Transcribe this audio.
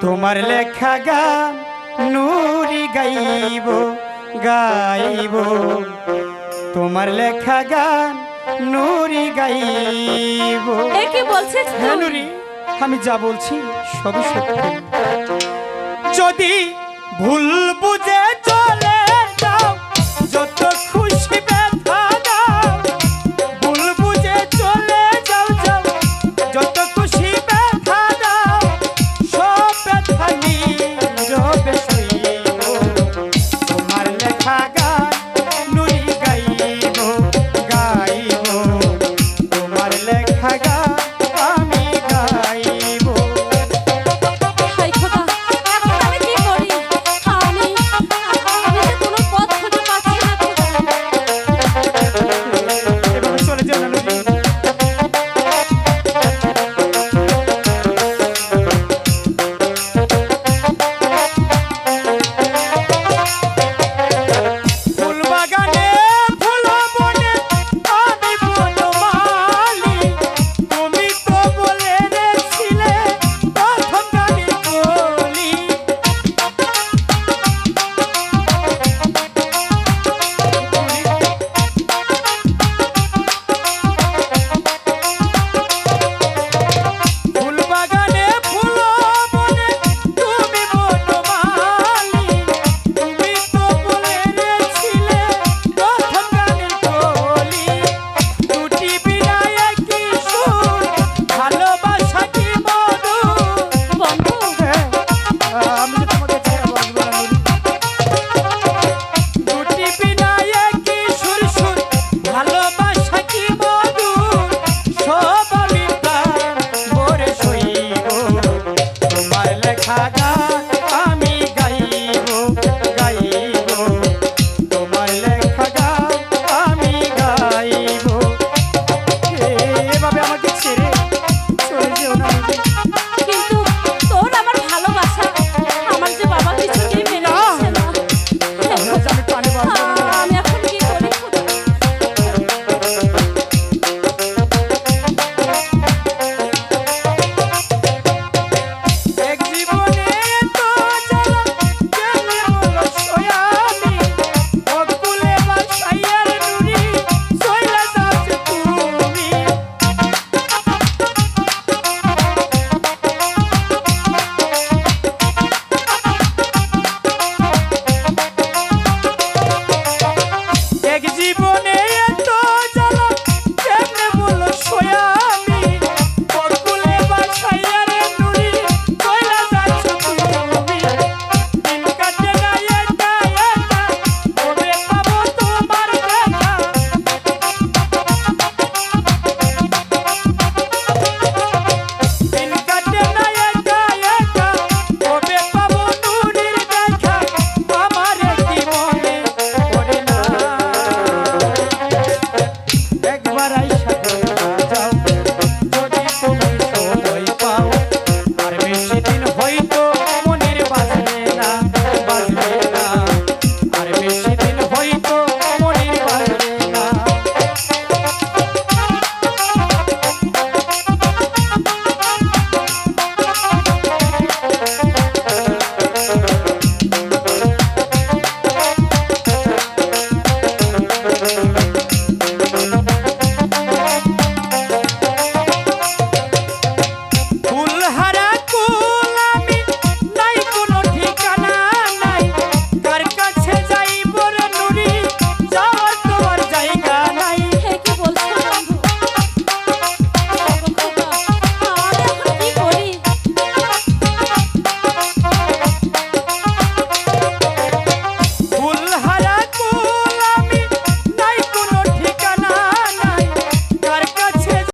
তোমার লেখা গান নুরি গাইব গাইব। তোমার লেখা গান নুরি গাইব। এ হ্যাঁ, নুরি আমি যা বলছি সবই সত্যি। যদি ভুল বুঝে চলে